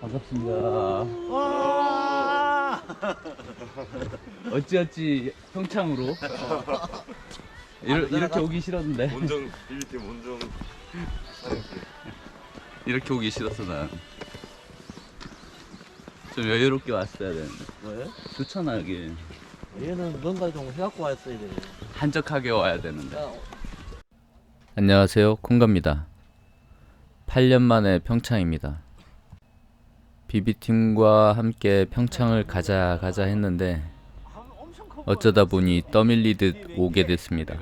반갑습니다. 와! 어찌어찌 평창으로 이러, 이렇게 오기 싫었는데 원정 비비팀 원정 이렇게 오기 싫었어 난. 좀 여유롭게 왔어야 되는데 왜? 좋잖아 여기 얘는 뭔가 좀 해갖고 왔어야 돼. 한적하게 와야 되는데. 야, 안녕하세요 콩갑니다. 8년 만에 평창입니다. 비비팀과 함께 평창을 가자 가자 했는데 어쩌다 보니 떠밀리듯 오게 됐습니다.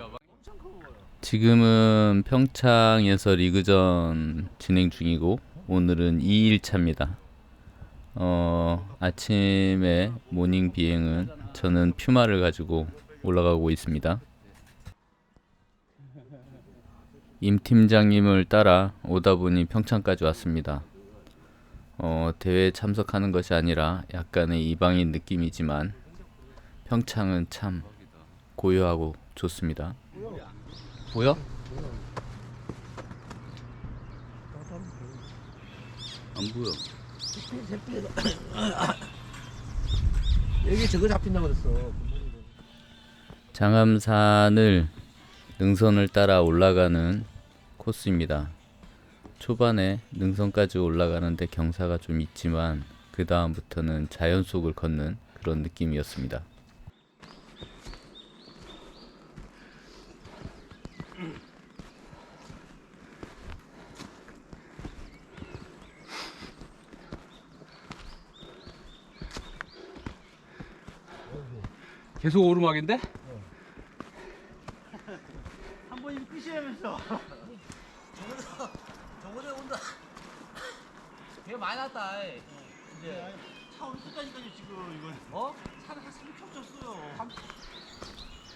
지금은 평창에서 리그전 진행 중이고 오늘은 2일차입니다. 어, 아침에 모닝 비행은 저는 퓨마를 가지고 올라가고 있습니다. 임 팀장님을 따라 오다 보니 평창까지 왔습니다. 어, 대회에 참석하는 것이 아니라 약간의 이방인 느낌이지만 평창은 참 고요하고 좋습니다. 보여? 안 보여. 여기 저거 잡힌다고 그랬어. 장암산을 능선을 따라 올라가는 코스입니다. 초반에 능선까지 올라가는데 경사가 좀 있지만 그 다음부터는 자연 속을 걷는 그런 느낌이었습니다. 계속 오르막인데? 한 번이 끝이라면서. 저번에 온다. 개 많이 났다. 이. 이제 차 오늘 끝까지까지 지금 이거. 어? 차를 한 3초 줬어요.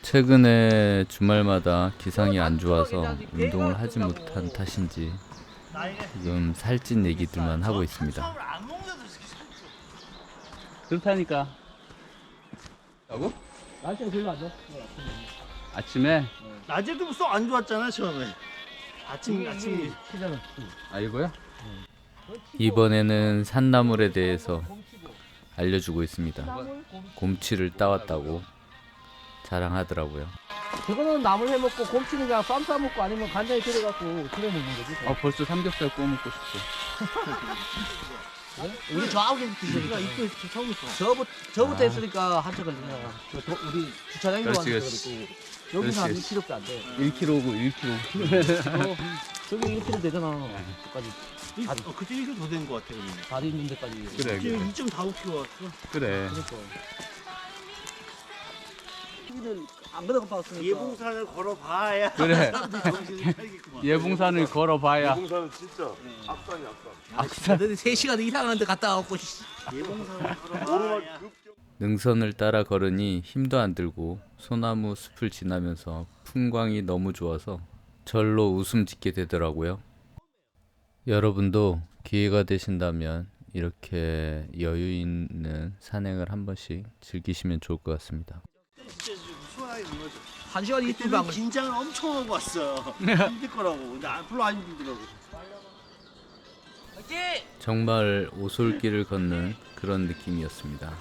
최근에 주말마다 기상이 안 좋아서 운동을 하지 못한 탓인지 지금 살찐 얘기들만 하고 있습니다. 안 먹는데도 이렇게 살쪄. 그렇다니까. 라고? 날씨가 별로 안 좋아. 아침에 낮에도 쏙안 좋았잖아 처음에 아침 아침 시작은. 아 이거야? 이번에는 산나물에 대해서 알려주고 있습니다. 곰치를 따왔다고 자랑하더라고요. 저거는 나물 해 먹고 곰치는 그냥 쌈 싸 먹고 아니면 간장에 들어갖고 그래 먹는 거지. 아 벌써 삼겹살 구워 먹고 싶어. 우리 저하고 있으니까 입구에 처음 있어 저부 저부터 했으니까 한참 도, 우리 왔는데 그렇지. 그랬고 여기서 한 그렇지. 1kg도 안 돼. 1kg고 1kg. 어, 저기 1kg 되잖아. 여기까지 이- 어, 그때 1kg 더 된 것 같아 그러면 다리 있는 데까지. 그래 지금 그래 2.45kg 왔어 그래. 그러니까. 여기는 안 그래도 봤으니까. 예봉산을 걸어봐야 그래. 사람들이 정신을 차리겠구만 예봉산을 걸어봐야 공사는 진짜 악산이 악산 악산. 너네 3시간 이상한데 갔다 와갖고 씨. 예봉산을 걸어봐야 능선을 따라 걸으니 힘도 안 들고 소나무 숲을 지나면서 풍광이 너무 좋아서 절로 웃음 짓게 되더라고요. 여러분도 기회가 되신다면 이렇게 여유 있는 산행을 한 번씩 즐기시면 좋을 것 같습니다. 진짜 좀 시원하게 놀았어 한 시간 이틀 그때는 방 긴장을 엄청 하고 왔어. 힘들 거라고. 근데 아, 별로 안 힘들더라고. 정말 오솔길을 걷는 그런 느낌이었습니다.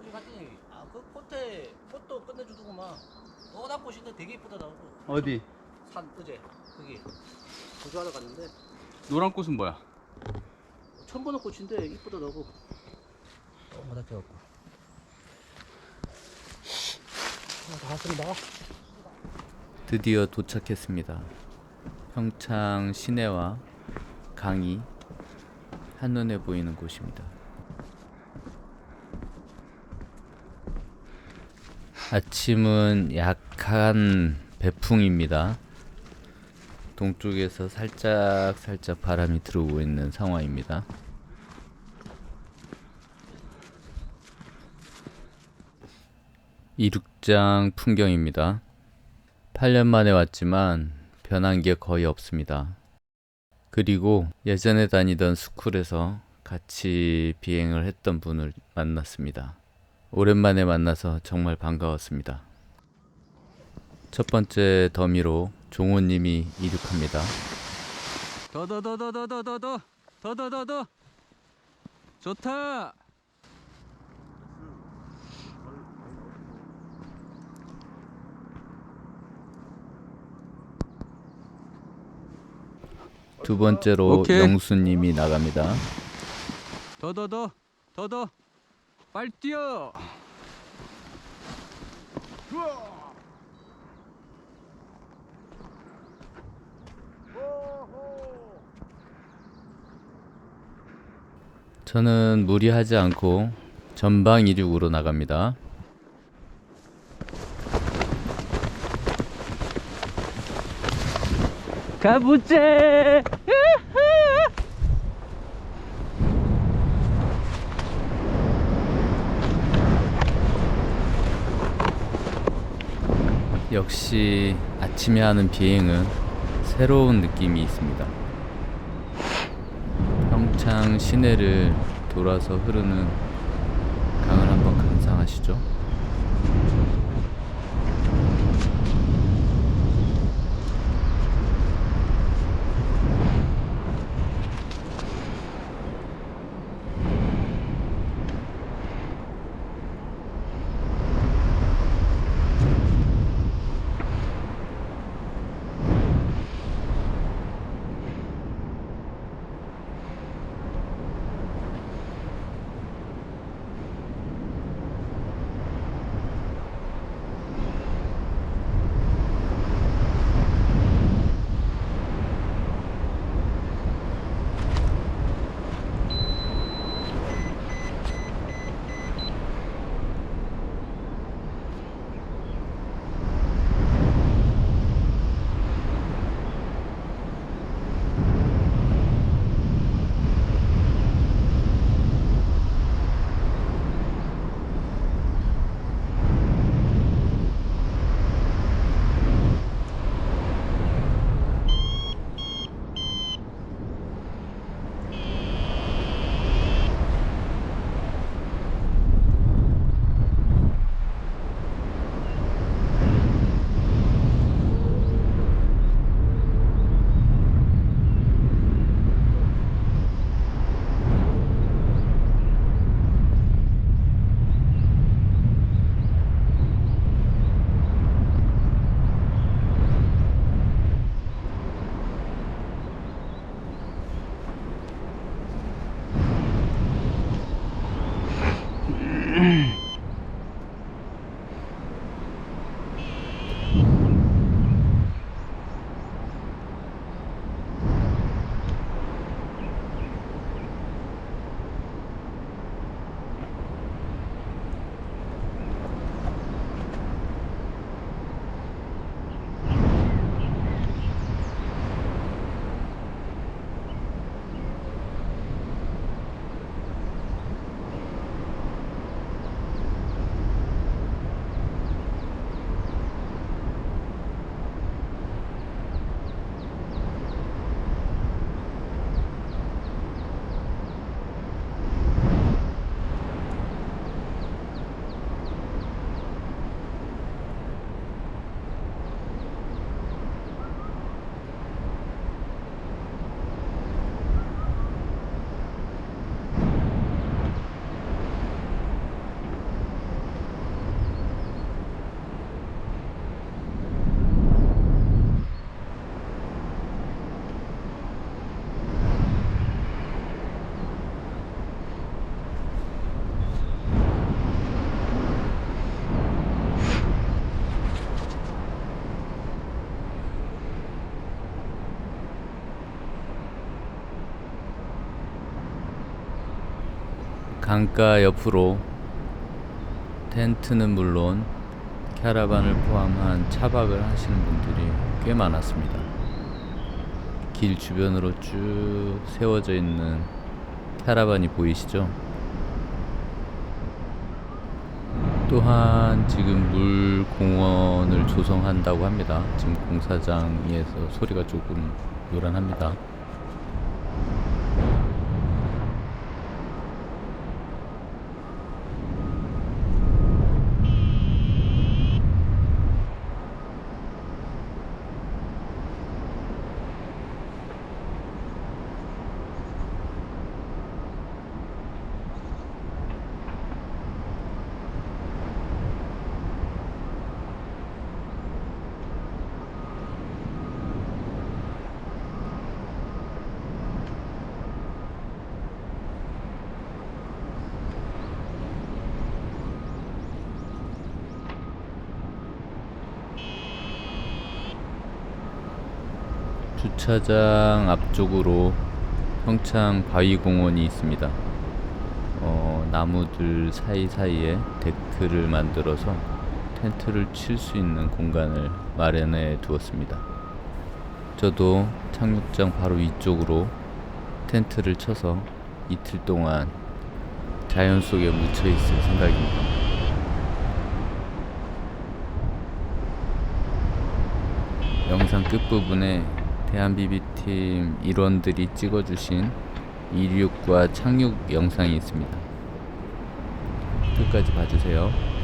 우리 갔더니 아 그 포테 포도 끝내주더구만. 너나 꽃인데 되게 이쁘더라고. 어디? 산 어제 거기 구조하러 갔는데 노란 꽃은 뭐야? 처음 보는 꽃인데 이쁘더라고. 어, 바닥해갖고. 다 왔습니다. 드디어 도착했습니다. 평창 시내와 강이 한눈에 보이는 곳입니다. 아침은 약한 배풍입니다. 동쪽에서 살짝 살짝 바람이 들어오고 있는 상황입니다. 이륙장 풍경입니다. 8년 만에 왔지만 변한 게 거의 없습니다. 그리고 예전에 다니던 스쿨에서 같이 비행을 했던 분을 만났습니다. 오랜만에 만나서 정말 반가웠습니다. 첫 번째 더미로 종호님이 이륙합니다. 더더더더더더더더 더더더더 좋다 두 번째로 오케이. 영수님이 나갑니다. 더더더 더더 빨리 뛰어. 저는 무리하지 않고 전방 이륙으로 나갑니다. 가보자 역시 아침에 하는 비행은 새로운 느낌이 있습니다. 평창 시내를 돌아서 흐르는 강을 한번 감상하시죠. 강가 옆으로 텐트는 물론 캐러반을 포함한 차박을 하시는 분들이 꽤 많았습니다. 길 주변으로 쭉 세워져 있는 캐러반이 보이시죠? 또한 지금 물 공원을 조성한다고 합니다. 지금 공사장에서 소리가 조금 요란합니다. 주차장 앞쪽으로 평창 바위공원이 있습니다. 어, 나무들 사이사이에 데크를 만들어서 텐트를 칠 수 있는 공간을 마련해 두었습니다. 저도 착륙장 바로 위쪽으로 텐트를 쳐서 이틀 동안 자연 속에 묻혀 있을 생각입니다. 영상 끝부분에 대한비비팀 일원들이 찍어주신 이륙과 착륙 영상이 있습니다. 끝까지 봐주세요.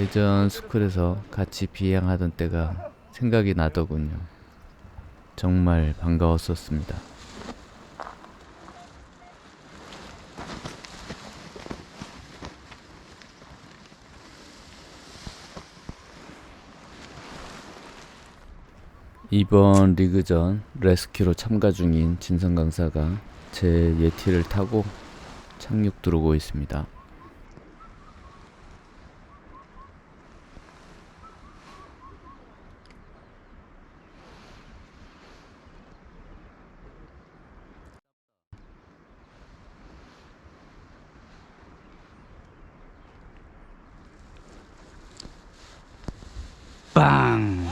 예전 스쿨에서 같이 비행하던 때가 생각이 나더군요. 정말 반가웠었습니다. 이번 리그전 레스큐로 참가 중인 진성 강사가 제 예티를 타고 착륙 들어오고 있습니다. 빵!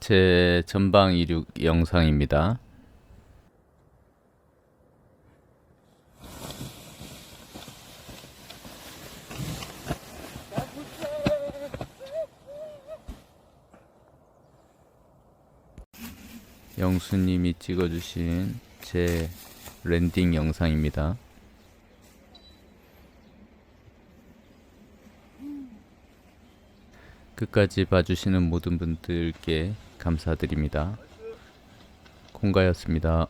제 전방 이륙 영상입니다. 영수님이 찍어주신 제 랜딩 영상입니다. 끝까지 봐주시는 모든 분들께 감사드립니다. 공가였습니다.